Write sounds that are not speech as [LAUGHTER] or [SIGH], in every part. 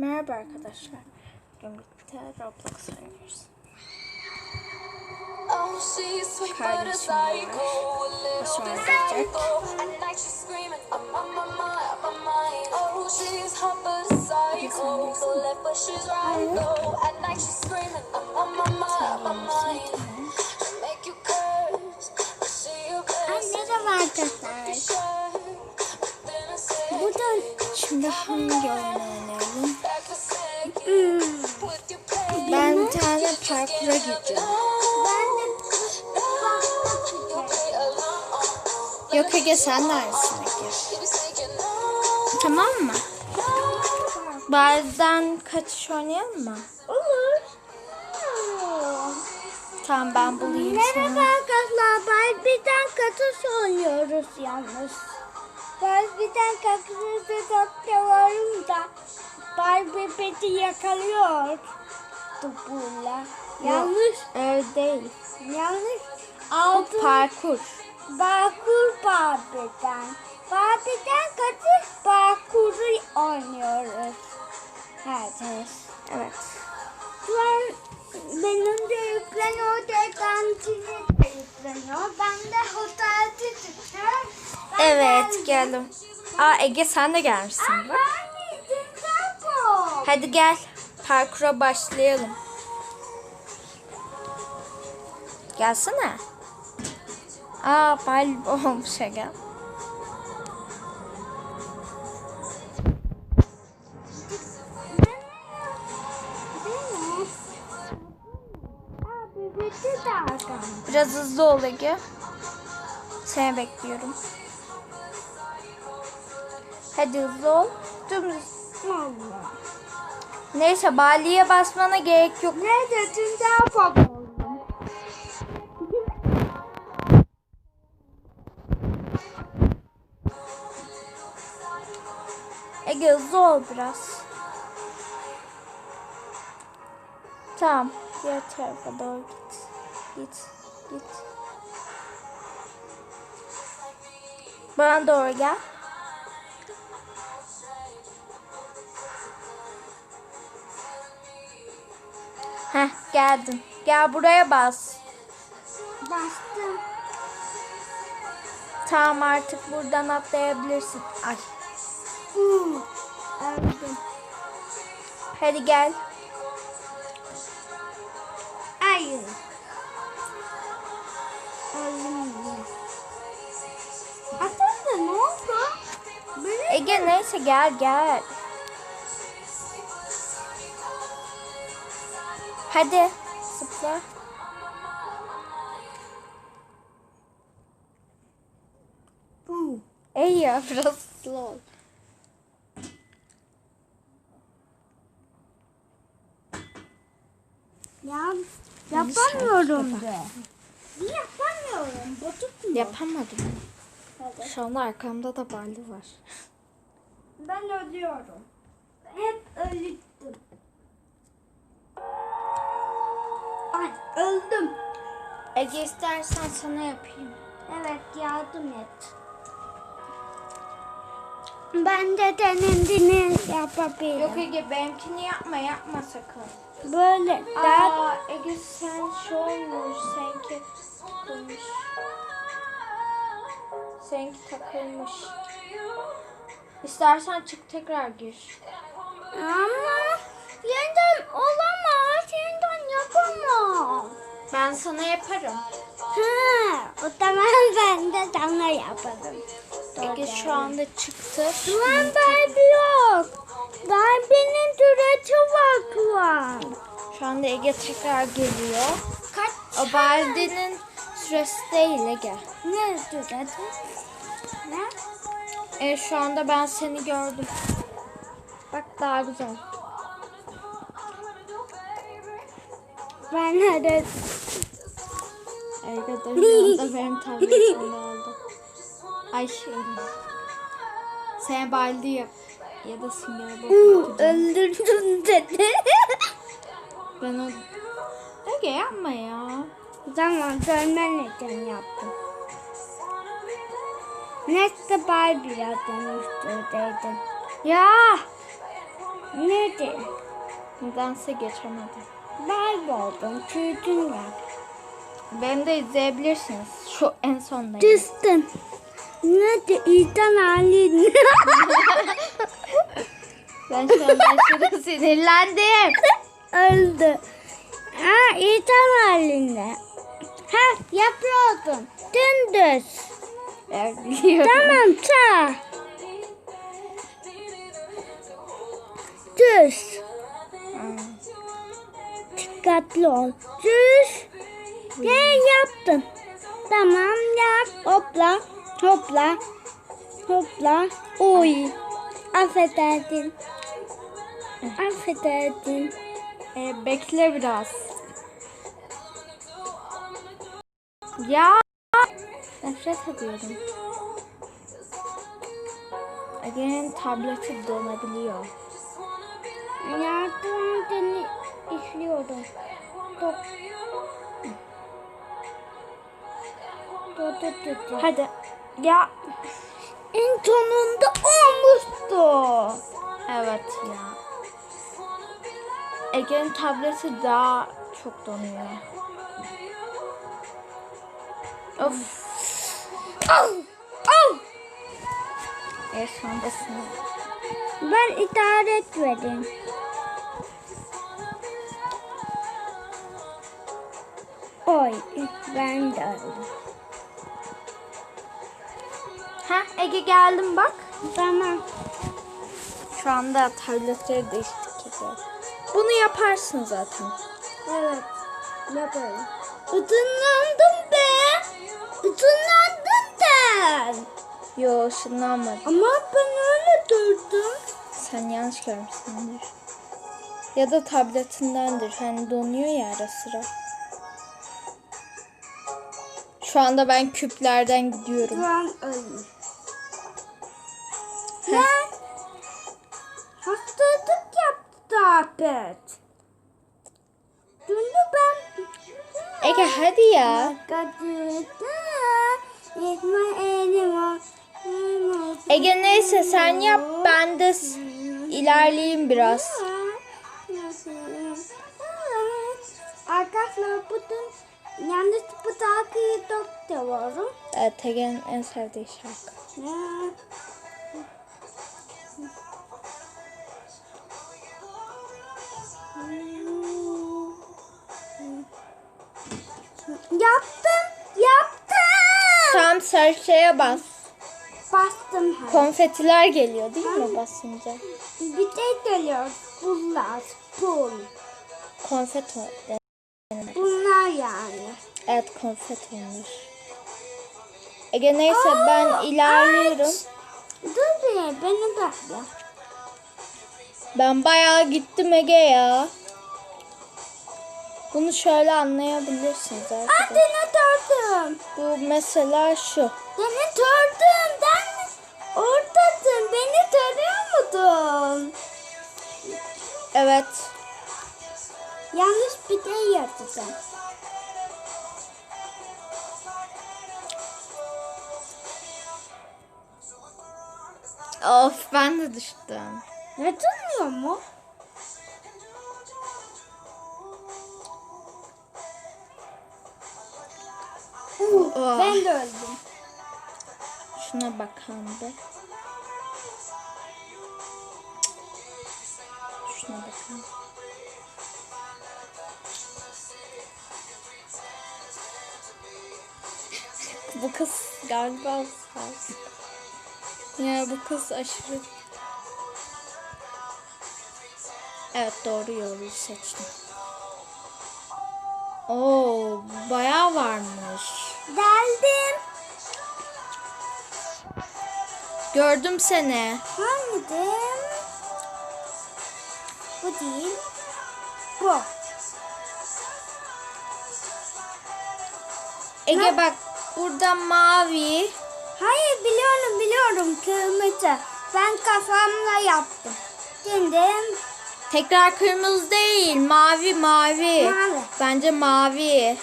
Merhaba arkadaşlar. Bugün birlikte Roblox oynuyoruz. Kardeşim a little Sonra gelecek. Merhaba arkadaşlar. Burada Şimdi hangi oyun parkura gideceğim. Yok Ege sen de aynısına gir. Tamam mı? Bazen kaçış oynayalım mı? olur. Tamam ben bulayım Merhaba sana. arkadaşlar. Barbie'den katış oynuyoruz yalnız. Barbie'den katışta topluyorum da Barbie beni yakalıyor. Topuyla. Yanlış. Öyle değil. Yanlış. O Altı parkur. Parkur Barbie'den. Barbie'den kaçış parkuru oynuyoruz. Herkes. Evet. Şu an benim de yükleniyor dekantini de yükleniyor. Ben de otelde. Ben Evet geldim. Aa Ege sen de gelmişsin Aa, bak. Hadi gel. Parkura başlayalım. Gelsene. Aa bal [LAUGHS] olmuş Ege. Abi bitti zaten. Biraz hızlı ol Ege. Seni bekliyorum. Hadi hızlı ol. Dümdüz. Vallahi. Neyse baliye basmana gerek yok. Ne dedin daha oldum. Ege hızlı ol biraz. Tamam. Diğer tarafa doğru git. Git. Git. Bana doğru gel. Geldim. Gel buraya bas. Bastım. Tamam artık buradan atlayabilirsin. Ay. Öldüm. Hadi gel. Hayır. Öldüm. Aslında ne oldu? Benim Ege neyse gel gel. Hadi zıpla. Ey ya biraz ol. Ya yapamıyorum de. Yapamıyorum. Bu tutmuyor. Yapamadım. Hadi. Şu anda arkamda da balli var. Ben ölüyorum. Hep öldüm. Öldüm. Ege istersen sana yapayım. Evet yardım et. Ben de denendini yapabilirim. Yok Ege benimkini yapma yapma sakın. Böyle Aa Ege sen şu olmuş. Seninki takılmış. Seninki takılmış. İstersen çık tekrar gir. ama yeniden olamaz. Yapamam. Ben sana yaparım. Ha, o zaman ben de sana yaparım. Ege şu anda çıktı. Şu an Barbie yok. Barbie'nin türeti var şu an. Şu anda Ege tekrar geliyor. Kaç? O Baldi'nin süresi değil Ege. Ne türeti? Ne? E, şu anda ben seni gördüm. Bak daha güzel. Ben de Arkadaşlar da benim tabletimde oldu. Ay şey. Sen Baldi yap. Ya da Sünger yapacağım. öldürdüm dedi. Ben o... Ege yapma ya. Tamam görmen için yaptım. Neyse Barbie yaptım üstündeydim. Ya! Ne Geçti. Nedense geçemedim. Kayboldum. Tüydün ya. Beni de izleyebilirsiniz. Şu en sondayım. Düştün. Nerede İlten halin? [LAUGHS] Ben şu an aşırı [LAUGHS] sinirlendim. Öldü. Ha İlten halinde. Ha yapıyordun. Dümdüz. Ben biliyorum. Tamam ta. Düz. Dikkatli ol. Düz. Ne yaptın? Tamam yap. Hopla. Hopla. Hopla. Oy. Affederdin. Affederdin. Ee, bekle biraz. Ya. Nefret ediyorum. Ege'nin tableti donabiliyor. Yardım seni işliyordum. Dur. Dur dur dur. dur. Hadi. Ya. En sonunda olmuştu. Evet ya. Ege'nin tableti daha çok donuyor. Of. Al. Al. E sondasın. Ben itaret vereyim. Oy ben de öldüm. Ha Ege geldim bak. Tamam. Şu anda tabletleri değiştirdik. Bunu yaparsın zaten. Evet. Yaparım. Itınlandım be. Itınlandın sen. Yo ışınlanmadı. Ama ben öyle durdum. Sen yanlış görmüşsündür. Ya da tabletindendir. Hani donuyor ya ara sıra. Şu anda ben küplerden gidiyorum. Şu an öldüm. Ya. Hastalık yaptı tablet. Dün ben Ege hadi ya. Ege neyse sen yap ben de ilerleyeyim biraz. Arkadaşlar bugün yalnız bu şarkıyı çok seviyorum. Evet Ege'nin en sevdiği şarkı. Yaptım, yaptım. Tam sarı şeye bas. Bastım. hadi. Konfetiler geliyor değil mi basınca? Bir şey geliyor. Bunlar, pul. Konfet Bunlar yani. Evet konfet onlar. Ege neyse ben ilerliyorum. Dur bir beni bekle. Ben bayağı gittim Ege ya. Bunu şöyle anlayabilirsiniz Aa arkadaşlar. seni gördüm. Bu mesela şu. Seni gördüm. Ben oradasın. Beni görüyor musun? Evet. Yanlış şey yapacağım. Of ben de düştüm. Ne tanıyor mu? Oh. Ben de öldüm. Şuna bakalım bir. Şuna bakalım. Bu kız galiba saz. Ya bu kız aşırı... Evet doğru yolu seçtim. Oo bayağı varmış. Geldim. Gördüm seni. Hangi Bu değil. Bu. Ege bak burada mavi. Hayır biliyorum biliyorum kırmızı. Ben kafamla yaptım. Şimdi Tekrar kırmızı değil mavi mavi. Mavi. Bence mavi.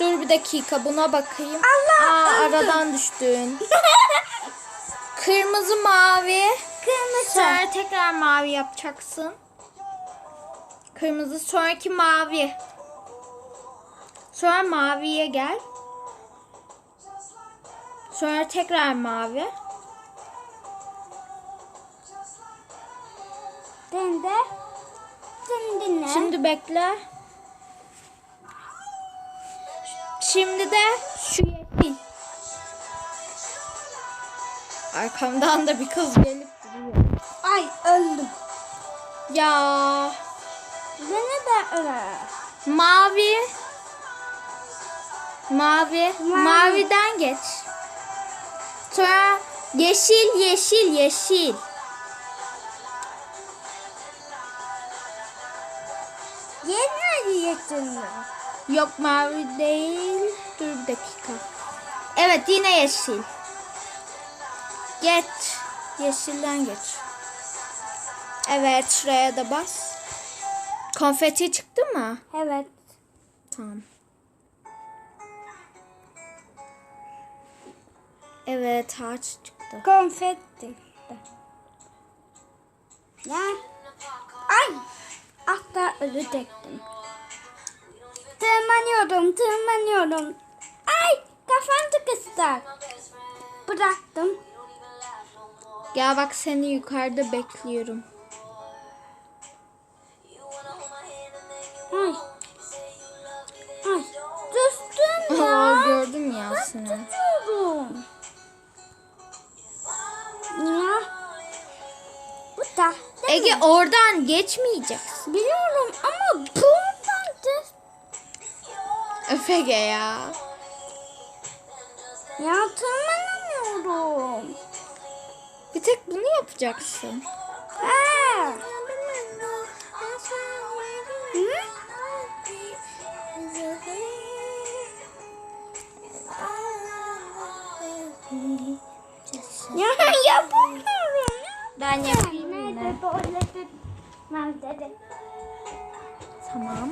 Dur bir dakika buna bakayım. Allah, Aa, öldüm. aradan düştün. [LAUGHS] Kırmızı mavi. kırmızı Sonra tekrar mavi yapacaksın. Kırmızı sonraki mavi. Sonra maviye gel. Sonra tekrar mavi. Şimdi şimdi ne? Şimdi bekle. Şimdi de şu yeşil. Arkamdan da bir kız gelip duruyor. Ay öldüm. Ya Beni de öyle. mavi. Mavi. Mavi. Maviden geç. Sonra yeşil, yeşil, yeşil. Yeni yetin Yok mavi değil. Dur bir dakika. Evet yine yeşil. Geç. Yeşilden geç. Evet şuraya da bas. Konfeti çıktı mı? Evet. Tamam. Evet harç çıktı. Konfetti. Ya. Ay. Hatta ölecektim. Tırmanıyorum, tırmanıyorum. Ay, kafam sıkıştı. Bıraktım. Gel bak seni yukarıda bekliyorum. Ay. Ay. Düştüm ya. [LAUGHS] gördüm ya seni. Oradan geçmeyeceksin. Biliyorum ama buradan düş. Öf Ege ya. Ya tırmanamıyorum. Bir tek bunu yapacaksın. Ha. Hı? Ya yapamıyorum. Ben yapayım Tamam.